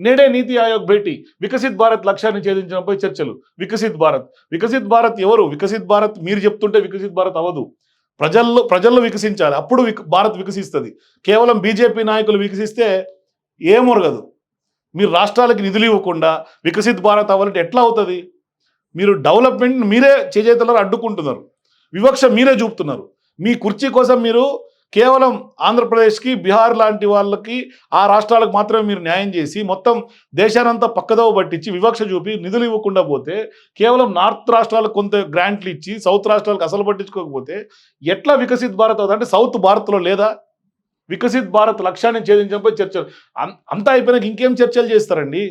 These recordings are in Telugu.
నేడే నీతి ఆయోగ్ భేటీ. వికసిత్ భారత్ లక్ష్యాన్ని ఛేదించడంపై చర్చలు. వికసిత్ భారత్. వికసిత్ భారత్ ఎవరు? వికసిత్ భారత్ మీరు చెప్తుంటే వికసిత్ భారత్ అవ్వదు. ప్రజల్లో ప్రజల్లో వికసించాలి. అప్పుడు భారత్ వికసిస్తుంది. కేవలం బీజేపీ నాయకులు వికసిస్తే ఏమొరగదు. మీరు రాష్ట్రాలకి నిధులు ఇవ్వకుండా వికసిత్ భారత్ అవ్వాలంటే ఎట్లా అవుతుంది? మీరు డెవలప్మెంట్ మీరే చేజేతలను అడ్డుకుంటున్నారు. వివక్ష మీరే చూపుతున్నారు. మీ కుర్చీ కోసం మీరు కేవలం ఆంధ్రప్రదేశ్కి బీహార్ లాంటి వాళ్ళకి ఆ రాష్ట్రాలకు మాత్రమే మీరు న్యాయం చేసి మొత్తం దేశానంతా పక్కదోవ పట్టించి వివక్ష చూపి నిధులు ఇవ్వకుండా పోతే కేవలం నార్త్ రాష్ట్రాలకు కొంత గ్రాంట్లు ఇచ్చి సౌత్ రాష్ట్రాలకు అసలు పట్టించుకోకపోతే ఎట్లా వికసిత్ భారత్ అవుతుంది? అంటే సౌత్ భారత్లో లేదా? వికసిత్ భారత్ లక్ష్యాన్ని ఛేదించడంపై చర్చలు. అంతా అయిపోయినాక ఇంకేం చర్చలు చేస్తారండి?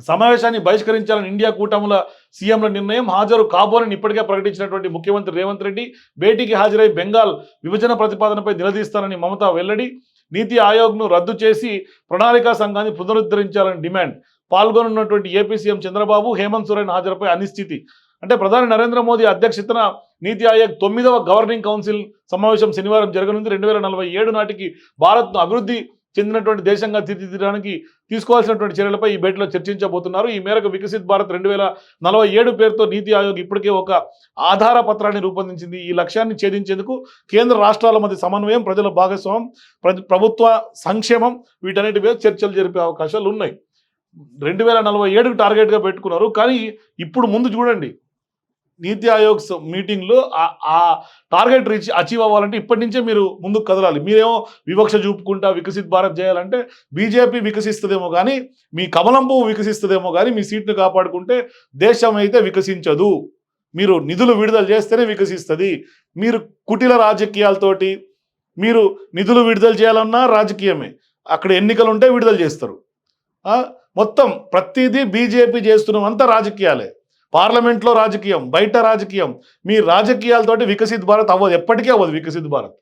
సమావేశాన్ని బహిష్కరించాలని ఇండియా కూటముల సీఎంల నిర్ణయం హాజరు కాబోనని ఇప్పటికే ప్రకటించినటువంటి ముఖ్యమంత్రి రేవంత్ రెడ్డి భేటీకి హాజరై బెంగాల్ విభజన ప్రతిపాదనపై నిలదీస్తానని మమత వెల్లడి నీతి ఆయోగ్ను రద్దు చేసి ప్రణాళికా సంఘాన్ని పునరుద్ధరించాలని డిమాండ్. పాల్గొనున్నటువంటి ఏపీ సీఎం చంద్రబాబు హేమంత్ సోరెన్ హాజరుపై అనిశ్చితి. అంటే ప్రధాని నరేంద్ర మోదీ అధ్యక్షతన నీతి ఆయోగ్ తొమ్మిదవ గవర్నింగ్ కౌన్సిల్ సమావేశం శనివారం జరగనుంది. రెండు వేల నలభై ఏడు నాటికి భారత్ను అభివృద్ధి చెందినటువంటి దేశంగా తీర్చిదిద్దడానికి తీసుకోవాల్సినటువంటి చర్యలపై ఈ భేటీలో చర్చించబోతున్నారు. ఈ మేరకు వికసిత్ భారత్ రెండు వేల నలభై ఏడు పేరుతో నీతి ఆయోగ్ ఇప్పటికే ఒక ఆధార పత్రాన్ని రూపొందించింది. ఈ లక్ష్యాన్ని ఛేదించేందుకు కేంద్ర రాష్ట్రాల మధ్య సమన్వయం ప్రజల భాగస్వామ్యం ప్రభుత్వ సంక్షేమం వీటన్నిటి మీద చర్చలు జరిపే అవకాశాలు ఉన్నాయి రెండు వేల నలభై ఏడుకు టార్గెట్గా పెట్టుకున్నారు. కానీ ఇప్పుడు ముందు చూడండి. నీతి ఆయోగ్ మీటింగ్లో ఆ- టార్గెట్ రీచ్ అచీవ్ అవ్వాలంటే ఇప్పటి నుంచే మీరు ముందుకు కదలాలి. మీరేమో వివక్ష చూపుకుంటా వికసిత్ భారత్ చేయాలంటే బీజేపీ వికసిస్తుందేమో కానీ మీ కమలం పువ్వు వికసిస్తుందేమో కానీ మీ సీట్ను కాపాడుకుంటే దేశం అయితే వికసించదు. మీరు నిధులు విడుదల చేస్తేనే వికసిస్తుంది. మీరు కుటిల రాజకీయాలతోటి మీరు నిధులు విడుదల చేయాలన్నా రాజకీయమే. అక్కడ ఎన్నికలు ఉంటే విడుదల చేస్తారు. మొత్తం ప్రతిదీ బీజేపీ చేస్తున్నాం అంతా రాజకీయాలే. పార్లమెంట్లో రాజకీయం బయట రాజకీయం. మీ రాజకీయాలతోటి వికసిత్ భారత్ అవ్వదు. ఎప్పటికీ అవ్వదు వికసిత్ భారత్.